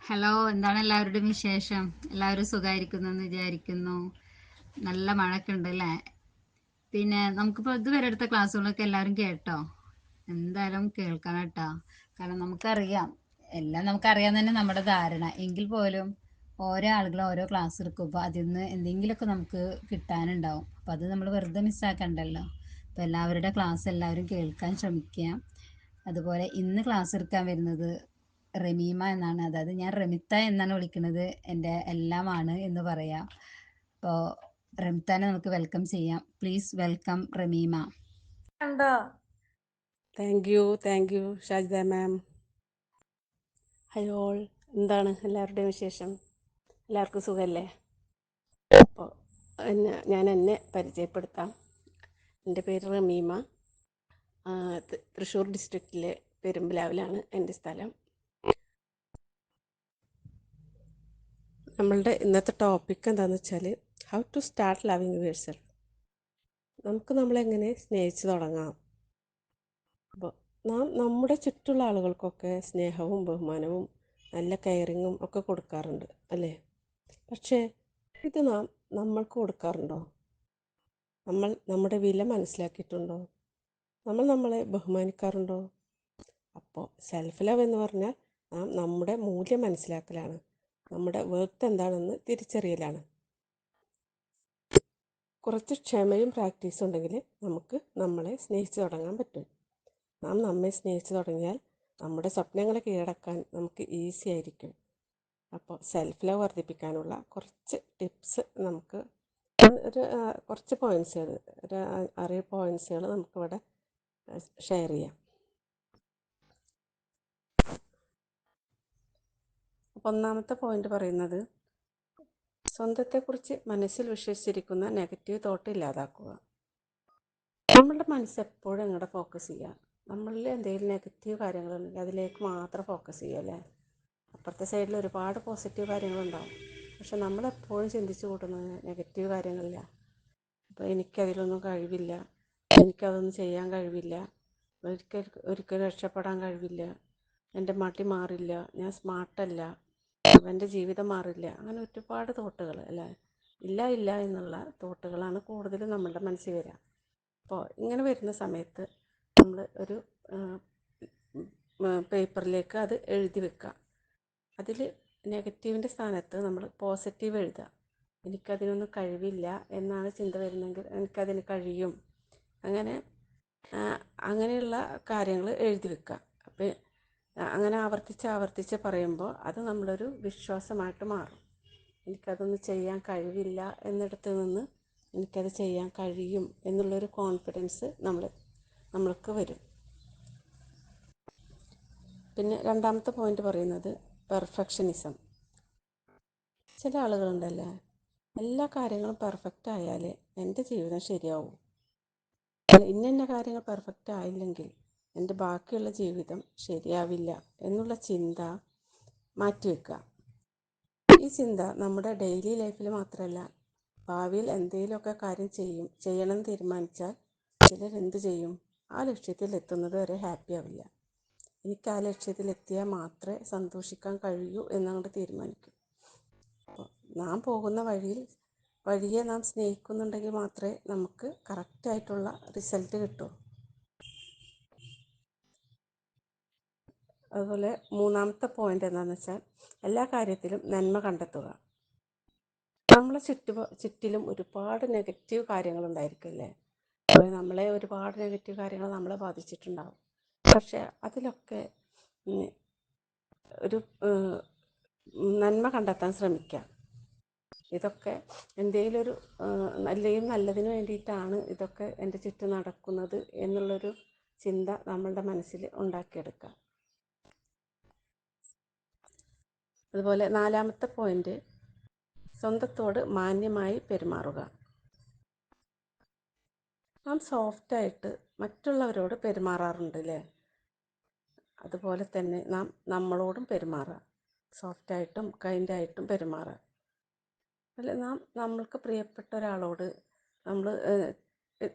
Hello എന്താണ് എല്ലാവരുടെയും വിശേഷം? എല്ലാവരും സുഖമായിരിക്കുന്നു എന്ന് വിചാരിക്കുന്നു. നല്ല മഴയൊക്കെ ഉണ്ട് അല്ലേ പിന്നെ നമുക്കിപ്പോൾ ഇതുവരെ എടുത്ത ക്ലാസ്സുകളൊക്കെ എല്ലാവരും കേട്ടോ? എന്തായാലും കേൾക്കണം കേട്ടോ. കാരണം നമുക്കറിയാം എല്ലാം നമുക്കറിയാൻ തന്നെ നമ്മുടെ ധാരണ. എങ്കിൽ പോലും ഓരോ ആളുകളും ഓരോ ക്ലാസ് എടുക്കുമ്പോൾ അതിൽ നിന്ന് എന്തെങ്കിലുമൊക്കെ നമുക്ക് കിട്ടാനുണ്ടാവും. അപ്പോൾ അത് നമ്മൾ വെറുതെ മിസ്സാക്കണ്ടല്ലോ അപ്പോൾ എല്ലാവരുടെ ക്ലാസ് എല്ലാവരും കേൾക്കാൻ ശ്രമിക്കുക അതുപോലെ ഇന്ന് ക്ലാസ് എടുക്കാൻ വരുന്നത് റമീമ എന്നാണ്. അതായത് ഞാൻ റമിത്ത എന്നാണ് വിളിക്കുന്നത്. എന്റെ എല്ലാമാണ് എന്ന് പറയാം. അപ്പോൾ റമിത്താനെ നമുക്ക് വെൽക്കം ചെയ്യാം. Please welcome Ramima. കണ്ടോ? Thank you thank you Shajida ma'am hello all എന്താണ് എല്ലാവരുടെയും വിശേഷം? എല്ലാവർക്കും സുഖമല്ലേ അപ്പോൾ എന്നെ ഞാൻ എന്നെ പരിചയപ്പെടുത്താം. എന്റെ പേര് റമീമ. തൃശ്ശൂർ ഡിസ്ട്രിക്റ്റിലെ പെരുമ്പലാവിലാണ് എന്റെ സ്ഥലം. നമ്മളുടെ ഇന്നത്തെ ടോപ്പിക് എന്താണെന്ന് വെച്ചാൽ how to start loving yourself നമുക്ക് നമ്മളെങ്ങനെ സ്നേഹിച്ച് തുടങ്ങാം. അപ്പോൾ നാം നമ്മുടെ ചുറ്റുള്ള ആളുകൾക്കൊക്കെ സ്നേഹവും ബഹുമാനവും നല്ല കെയറിങ്ങും ഒക്കെ കൊടുക്കാറുണ്ട് അല്ലേ? പക്ഷേ ഇത് നാം നമ്മൾക്ക് കൊടുക്കാറുണ്ടോ? നമ്മൾ നമ്മുടെ വില മനസ്സിലാക്കിയിട്ടുണ്ടോ? നമ്മൾ നമ്മളെ ബഹുമാനിക്കാറുണ്ടോ? അപ്പോൾ സെൽഫ് ലവ് എന്ന് പറഞ്ഞാൽ നാം നമ്മുടെ മൂല്യം മനസ്സിലാക്കലാണ്. നമ്മുടെ വർക്ക് എന്താണെന്ന് തിരിച്ചറിയലാണ്. കുറച്ച് ക്ഷമയും പ്രാക്ടീസും ഉണ്ടെങ്കിൽ നമുക്ക് നമ്മളെ സ്നേഹിച്ച് തുടങ്ങാൻ പറ്റും. നാം നമ്മെ സ്നേഹിച്ച് തുടങ്ങിയാൽ നമ്മുടെ സ്വപ്നങ്ങളെ കീഴടക്കാൻ നമുക്ക് ഈസി ആയിരിക്കും. അപ്പോൾ സെൽഫ് ലവ് വർദ്ധിപ്പിക്കാനുള്ള കുറച്ച് ടിപ്സ് നമുക്ക് ഒരു കുറച്ച് പോയിന്റ്സുകൾ ഒരു അറിയ പോയിൻസുകൾ നമുക്കിവിടെ ഷെയർ ചെയ്യാം. ഒന്നാമത്തെ പോയിന്റ് പറയുന്നത് സ്വന്തത്തെക്കുറിച്ച് മനസ്സിൽ വിശ്വസിച്ചിരിക്കുന്ന നെഗറ്റീവ് തോട്ട് ഇല്ലാതാക്കുക. നമ്മളുടെ മനസ്സ് എപ്പോഴും എങ്ങോട്ട് ഫോക്കസ് ചെയ്യുക. നമ്മളിൽ എന്തെങ്കിലും നെഗറ്റീവ് കാര്യങ്ങളുണ്ടെങ്കിൽ അതിലേക്ക് മാത്രം ഫോക്കസ് ചെയ്യുക അല്ലേ? അപ്പുറത്തെ സൈഡിൽ ഒരുപാട് പോസിറ്റീവ് കാര്യങ്ങളുണ്ടാവും. പക്ഷെ നമ്മളെപ്പോഴും ചിന്തിച്ചു കൂട്ടുന്നത് നെഗറ്റീവ് കാര്യങ്ങളില്ല. അപ്പോൾ എനിക്കതിലൊന്നും കഴിവില്ല. എനിക്കതൊന്നും ചെയ്യാൻ കഴിവില്ല. ഒരിക്കൽ ഒരിക്കലും രക്ഷപ്പെടാൻ കഴിവില്ല. എന്റെ മടി മാറില്ല. ഞാൻ സ്മാർട്ടല്ല എന്റെ ജീവിതം മാറില്ല. അങ്ങനെ ഒരുപാട് തോട്ടുകൾ അല്ലേ? ഇല്ല ഇല്ല എന്നുള്ള തോട്ടുകളാണ് കൂടുതലും നമ്മളുടെ മനസ്സിൽ വരിക. അപ്പോൾ ഇങ്ങനെ വരുന്ന സമയത്ത് നമ്മൾ ഒരു പേപ്പറിലേക്ക് അത് എഴുതി വെക്കുക. അതിൽ നെഗറ്റീവിന്റെ സ്ഥാനത്ത് നമ്മൾ പോസിറ്റീവ് എഴുതുക. എനിക്കതിനൊന്നും കഴിവില്ല എന്നാണ് ചിന്ത വരുന്നതെങ്കിൽ എനിക്കതിന് കഴിയും. അങ്ങനെ അങ്ങനെയുള്ള കാര്യങ്ങൾ എഴുതി വെക്കുക. അപ്പോൾ അങ്ങനെ ആവർത്തിച്ച് ആവർത്തിച്ച് പറയുമ്പോൾ അത് നമ്മളൊരു വിശ്വാസമായിട്ട് മാറും. എനിക്കതൊന്നും ചെയ്യാൻ കഴിവില്ല എന്നിടത്ത് നിന്ന് എനിക്കത് ചെയ്യാൻ കഴിയും എന്നുള്ളൊരു കോൺഫിഡൻസ് നമ്മൾ നമ്മൾക്ക് വരും. പിന്നെ രണ്ടാമത്തെ പോയിന്റ് പറയുന്നത് പെർഫെക്ഷനിസം ചില ആളുകളുണ്ടല്ലേ എല്ലാ കാര്യങ്ങളും പെർഫെക്റ്റ് ആയാലേ എന്റെ ജീവിതം ശരിയാവും. ഇന്ന കാര്യങ്ങൾ പെർഫെക്റ്റ് ആയില്ലെങ്കിൽ എന്റെ ബാക്കിയുള്ള ജീവിതം ശരിയാവില്ല എന്നുള്ള ചിന്ത മാറ്റിവെക്കുക ഈ ചിന്ത നമ്മുടെ ഡെയിലി ലൈഫിൽ മാത്രമല്ല ഭാവിയിൽ എന്തെങ്കിലുമൊക്കെ കാര്യം ചെയ്യും ചെയ്യണം എന്ന് തീരുമാനിച്ചാൽ ചിലർ എന്ത് ചെയ്യും? ആ ലക്ഷ്യത്തിൽ എത്തുന്നത് വരെ ഹാപ്പി ആവില്ല. എനിക്ക് ആ ലക്ഷ്യത്തിൽ എത്തിയാൽ മാത്രമേ സന്തോഷിക്കാൻ കഴിയൂ എന്നങ്ങോട്ട് തീരുമാനിക്കും. അപ്പോൾ നാം പോകുന്ന വഴിയിൽ വഴിയെ നാം സ്നേഹിക്കുന്നുണ്ടെങ്കിൽ മാത്രമേ നമുക്ക് കറക്റ്റായിട്ടുള്ള റിസൾട്ട് കിട്ടൂ. അതുപോലെ മൂന്നാമത്തെ പോയിന്റ് എന്താണെന്ന് വെച്ചാൽ എല്ലാ കാര്യത്തിലും നന്മ കണ്ടെത്തുക. നമ്മളെ ചുറ്റു ചുറ്റിലും ഒരുപാട് നെഗറ്റീവ് കാര്യങ്ങളുണ്ടായിരിക്കില്ലേ അപ്പോൾ നമ്മളെ ഒരുപാട് നെഗറ്റീവ് കാര്യങ്ങൾ നമ്മളെ ബാധിച്ചിട്ടുണ്ടാവും. പക്ഷേ അതിലൊക്കെ ഒരു നന്മ കണ്ടെത്താൻ ശ്രമിക്കുക. ഇതൊക്കെ എന്തെങ്കിലും ഒരു നല്ലയും നല്ലതിന് വേണ്ടിയിട്ടാണ് ഇതൊക്കെ എന്റെ ചുറ്റും നടക്കുന്നത് എന്നുള്ളൊരു ചിന്ത നമ്മളുടെ മനസ്സിൽ ഉണ്ടാക്കിയെടുക്കുക. അതുപോലെ നാലാമത്തെ പോയിന്റ് സ്വന്തത്തോട് മാന്യമായി പെരുമാറുക. നാം സോഫ്റ്റായിട്ട് മറ്റുള്ളവരോട് പെരുമാറാറുണ്ട് അല്ലേ അതുപോലെ തന്നെ നാം നമ്മളോടും പെരുമാറുക. സോഫ്റ്റായിട്ടും കൈൻഡായിട്ടും പെരുമാറുക. അല്ല? നാം നമ്മൾക്ക് പ്രിയപ്പെട്ട ഒരാളോട് നമ്മൾ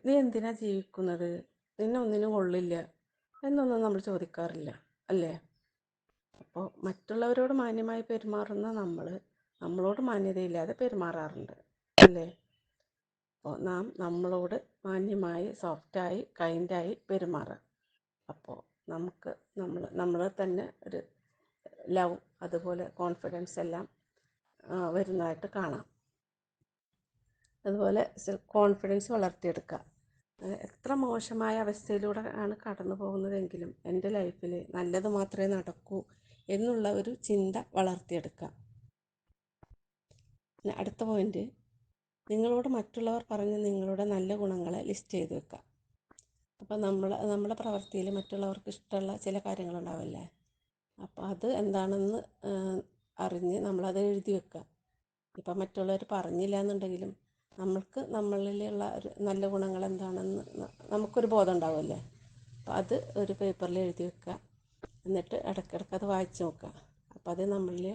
നീ എന്തിനാ ജീവിക്കുന്നത്? നിന്നെ ഒന്നിനും കൊള്ളില്ല എന്നൊന്നും നമ്മൾ ചോദിക്കാറില്ല. അല്ലേ? അപ്പോൾ മറ്റുള്ളവരോട് മാന്യമായി പെരുമാറുന്ന നമ്മൾ നമ്മളോട് മാന്യതയില്ലാതെ പെരുമാറാറുണ്ട് അല്ലേ? അപ്പോൾ നാം നമ്മളോട് മാന്യമായി സോഫ്റ്റായി കൈൻഡായി പെരുമാറുക അപ്പോൾ നമുക്ക് നമ്മൾ നമ്മളെ തന്നെ ഒരു ലവ് അതുപോലെ കോൺഫിഡൻസ് എല്ലാം വരുന്നതായിട്ട് കാണാം. അതുപോലെ കോൺഫിഡൻസ് വളർത്തിയെടുക്കുക എത്ര മോശമായ അവസ്ഥയിലൂടെ ആണ് കടന്നു പോകുന്നതെങ്കിലും എന്റെ ലൈഫിൽ നല്ലത് മാത്രമേ നടക്കൂ എന്നുള്ള ഒരു ചിന്ത വളർത്തിയെടുക്കുക പിന്നെ അടുത്ത പോയിന്റ് നിങ്ങളോട് മറ്റുള്ളവർ പറഞ്ഞ നിങ്ങളുടെ നല്ല ഗുണങ്ങളെ ലിസ്റ്റ് ചെയ്ത് വെക്കുക അപ്പോൾ നമ്മൾ നമ്മുടെ പ്രവൃത്തിയിൽ മറ്റുള്ളവർക്ക് ഇഷ്ടമുള്ള ചില കാര്യങ്ങളുണ്ടാവില്ലേ? അപ്പോൾ അത് എന്താണെന്ന് അറിഞ്ഞ് നമ്മളത് എഴുതി വെക്കുക. ഇപ്പം മറ്റുള്ളവർ പറഞ്ഞില്ല എന്നുണ്ടെങ്കിലും നമ്മൾക്ക് നമ്മളിലുള്ള ഒരു നല്ല ഗുണങ്ങൾ എന്താണെന്ന് നമുക്കൊരു ബോധം ഉണ്ടാവുമല്ലേ? അപ്പോൾ അത് ഒരു പേപ്പറിൽ എഴുതി വെക്കുക. എന്നിട്ട് ഇടയ്ക്കിടയ്ക്ക് അത് വായിച്ച് നോക്കുക. അപ്പം അത് നമ്മളിൽ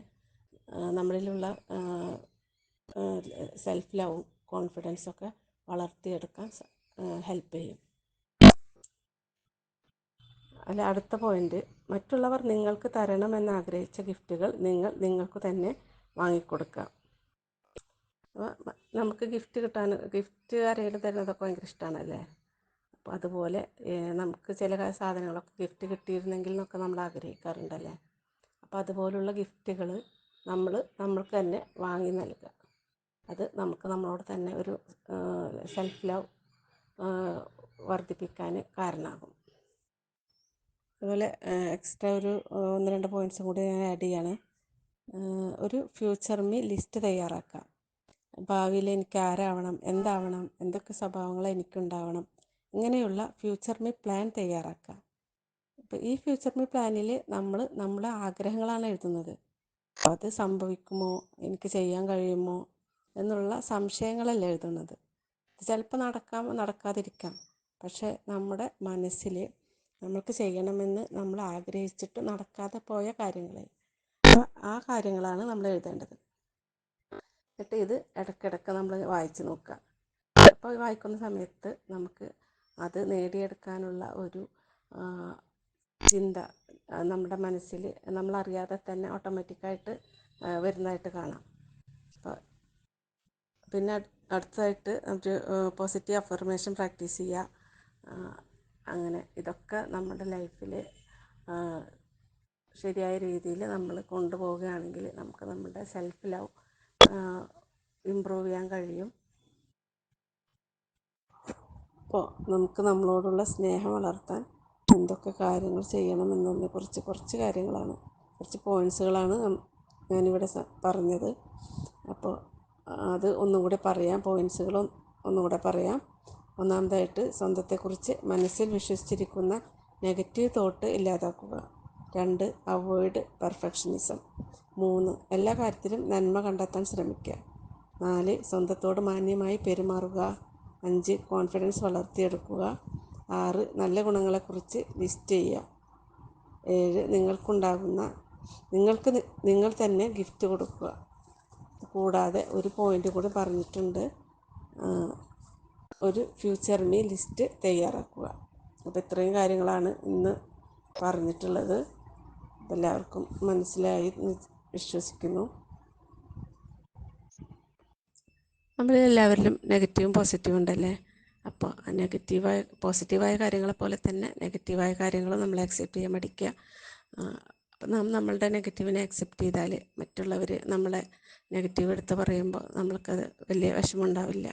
നമ്മളിലുള്ള സെൽഫ് ലവും കോൺഫിഡൻസൊക്കെ വളർത്തിയെടുക്കാൻ ഹെൽപ്പ് ചെയ്യും. അല്ല അടുത്ത പോയിന്റ് മറ്റുള്ളവർ നിങ്ങൾക്ക് തരണമെന്ന് ആഗ്രഹിച്ച ഗിഫ്റ്റുകൾ നിങ്ങൾ നിങ്ങൾക്ക് തന്നെ വാങ്ങിക്കൊടുക്കുക. നമുക്ക് ഗിഫ്റ്റ് കിട്ടാൻ ഗിഫ്റ്റ് ആരെങ്കിലും തരുന്നതൊക്കെ ഭയങ്കര ഇഷ്ടമാണല്ലേ അതുപോലെ നമുക്ക് ചില സാധനങ്ങളൊക്കെ ഗിഫ്റ്റ് കിട്ടിയിരുന്നെങ്കിൽ എന്നൊക്കെ നമ്മൾ ആഗ്രഹിക്കാറുണ്ടല്ലേ? അപ്പോൾ അതുപോലുള്ള ഗിഫ്റ്റുകൾ നമ്മൾ നമ്മൾക്ക് തന്നെ വാങ്ങി നൽകുക അത് നമുക്ക് നമ്മളോട് തന്നെ ഒരു സെൽഫ് ലവ് വർദ്ധിപ്പിക്കാൻ കാരണമാകും. അതുപോലെ എക്സ്ട്രാ ഒരു ഒന്ന് രണ്ട് പോയിന്റ്സും കൂടി ഞാൻ ആഡ് ചെയ്യാണ്. ഒരു ഫ്യൂച്ചർ മീ ലിസ്റ്റ് തയ്യാറാക്കുക ഭാവിയിൽ എനിക്ക് ആരാവണം എന്താവണം എന്തൊക്കെ സ്വഭാവങ്ങൾ എനിക്കുണ്ടാവണം ഇങ്ങനെയുള്ള ഫ്യൂച്ചർ മീ പ്ലാൻ തയ്യാറാക്കുക. അപ്പോൾ ഈ ഫ്യൂച്ചർ മീ പ്ലാനിൽ നമ്മൾ നമ്മുടെ ആഗ്രഹങ്ങളാണ് എഴുതുന്നത്. അത് സംഭവിക്കുമോ? എനിക്ക് ചെയ്യാൻ കഴിയുമോ? എന്നുള്ള സംശയങ്ങളല്ല എഴുതുന്നത്. ചിലപ്പോൾ നടക്കാം നടക്കാതിരിക്കാം. പക്ഷെ നമ്മുടെ മനസ്സിൽ നമുക്ക് ചെയ്യണമെന്ന് നമ്മൾ ആഗ്രഹിച്ചിട്ട് നടക്കാതെ പോയ കാര്യങ്ങളെ. ആ കാര്യങ്ങളാണ് നമ്മൾ എഴുതേണ്ടത്. എന്നിട്ട് ഇത് ഇടയ്ക്കിടയ്ക്ക് നമ്മൾ വായിച്ച് നോക്കുക. അപ്പോൾ വായിക്കുന്ന സമയത്ത് നമുക്ക് അത് നേടിയെടുക്കാനുള്ള ഒരു ചിന്ത നമ്മുടെ മനസ്സിൽ നമ്മളറിയാതെ തന്നെ ഓട്ടോമാറ്റിക്കായിട്ട് വരുന്നതായിട്ട് കാണാം. പിന്നെ അട്- അടുത്തതായിട്ട് ഒരു പോസിറ്റീവ് അഫർമേഷൻ പ്രാക്ടീസ് ചെയ്യുക അങ്ങനെ ഇതൊക്കെ നമ്മുടെ ലൈഫിൽ ശരിയായ രീതിയിൽ നമ്മൾ കൊണ്ടുപോവുകയാണെങ്കിൽ നമുക്ക് നമ്മുടെ സെൽഫ് ലവ് ഇമ്പ്രൂവ് ചെയ്യാൻ കഴിയും. അപ്പോൾ നമുക്ക് നമ്മളോടുള്ള സ്നേഹം വളർത്താൻ എന്തൊക്കെ കാര്യങ്ങൾ ചെയ്യണമെന്നതിനെ കുറിച്ച് കുറച്ച് കാര്യങ്ങളാണ്. കുറച്ച് പോയിന്റ്സുകളാണ് ഞാനിവിടെ പറഞ്ഞത്. അപ്പോൾ അത് ഒന്നും കൂടെ പറയാം. പോയിന്റ്സുകൾ ഒന്നും കൂടെ പറയാം. ഒന്നാമതായിട്ട് സ്വന്തത്തെക്കുറിച്ച് മനസ്സിൽ വിശ്വസിച്ചിരിക്കുന്ന നെഗറ്റീവ് തോട്ട് ഇല്ലാതാക്കുക. രണ്ട് അവോയ്ഡ് പെർഫെക്ഷനിസം. മൂന്ന് എല്ലാ കാര്യത്തിലും നന്മ കണ്ടെത്താൻ ശ്രമിക്കുക. നാല് സ്വന്തത്തോട് മാന്യമായി പെരുമാറുക. അഞ്ച് കോൺഫിഡൻസ് വളർത്തിയെടുക്കുക. ആറ് നല്ല ഗുണങ്ങളെക്കുറിച്ച് ലിസ്റ്റ് ചെയ്യുക. ഏഴ് നിങ്ങൾക്കുണ്ടാകുന്ന നിങ്ങൾക്ക് നിങ്ങൾ തന്നെ ഗിഫ്റ്റ് കൊടുക്കുക. കൂടാതെ ഒരു പോയിന്റ് കൂടി പറഞ്ഞിട്ടുണ്ട്. ഒരു ഫ്യൂച്ചർ മീ ലിസ്റ്റ് തയ്യാറാക്കുക. അപ്പോൾ ഇത്രയും കാര്യങ്ങളാണ് ഇന്ന് പറഞ്ഞിട്ടുള്ളത്. എല്ലാവർക്കും മനസ്സിലായി എന്ന് നമ്മളെല്ലാവരിലും നെഗറ്റീവും പോസിറ്റീവും ഉണ്ടല്ലേ? അപ്പോൾ നെഗറ്റീവായ പോസിറ്റീവായ കാര്യങ്ങളെ പോലെ തന്നെ നെഗറ്റീവായ കാര്യങ്ങൾ നമ്മൾ അക്സെപ്റ്റ് ചെയ്യാൻ പഠിക്കുക. അപ്പം നാം നമ്മളുടെ നെഗറ്റീവിനെ അക്സെപ്റ്റ് ചെയ്താൽ മറ്റുള്ളവർ നമ്മളെ നെഗറ്റീവ് എടുത്ത് പറയുമ്പോൾ നമ്മൾക്കത് വലിയ വിഷമമുണ്ടാവില്ല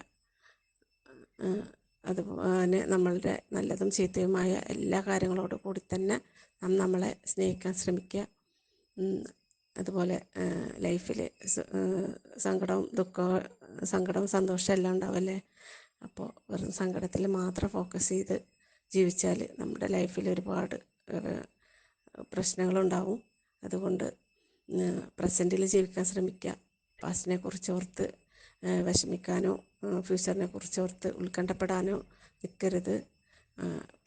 അതുപോലെ നമ്മളുടെ നല്ലതും ചീത്തയുമായ എല്ലാ കാര്യങ്ങളോടും കൂടി തന്നെ നാം നമ്മളെ സ്നേഹിക്കാൻ ശ്രമിക്കുക. അതുപോലെ ലൈഫിൽ സങ്കടവും ദുഃഖവും സങ്കടവും സന്തോഷം എല്ലാം ഉണ്ടാവല്ലേ അപ്പോൾ വെറും സങ്കടത്തിൽ മാത്രം ഫോക്കസ് ചെയ്ത് ജീവിച്ചാൽ നമ്മുടെ ലൈഫിൽ ഒരുപാട് പ്രശ്നങ്ങളുണ്ടാവും. അതുകൊണ്ട് പ്രസന്റിൽ ജീവിക്കാൻ ശ്രമിക്കുക. പാസ്റ്റിനെ കുറിച്ച് ഓർത്ത് വിഷമിക്കാനോ ഫ്യൂച്ചറിനെ കുറിച്ച് ഓർത്ത് ഉത്കണ്ഠപ്പെടാനോ നിൽക്കരുത്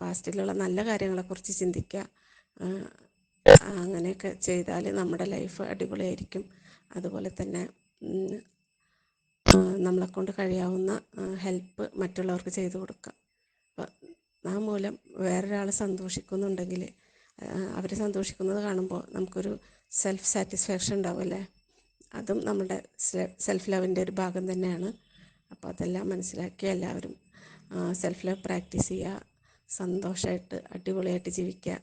പാസ്റ്റിലുള്ള നല്ല കാര്യങ്ങളെക്കുറിച്ച് ചിന്തിക്കുക. അങ്ങനെയൊക്കെ ചെയ്താൽ നമ്മുടെ ലൈഫ് അടിപൊളിയായിരിക്കും. അതുപോലെ തന്നെ നമ്മളെക്കൊണ്ട് കഴിയാവുന്ന ഹെൽപ്പ് മറ്റുള്ളവർക്ക് ചെയ്തു കൊടുക്കുക അപ്പം ആ മൂലം വേറൊരാൾ സന്തോഷിക്കുന്നുണ്ടെങ്കിൽ അവർ സന്തോഷിക്കുന്നത് കാണുമ്പോൾ നമുക്കൊരു സെൽഫ് സാറ്റിസ്ഫാക്ഷൻ ഉണ്ടാവും അല്ലേ? അതും നമ്മുടെ സെൽഫ് ലവിന്റെ ഒരു ഭാഗം തന്നെയാണ്. അപ്പോൾ അതെല്ലാം മനസ്സിലാക്കി എല്ലാവരും സെൽഫ് ലവ് പ്രാക്ടീസ് ചെയ്യുക സന്തോഷമായിട്ട് അടിപൊളിയായിട്ട് ജീവിക്കുക.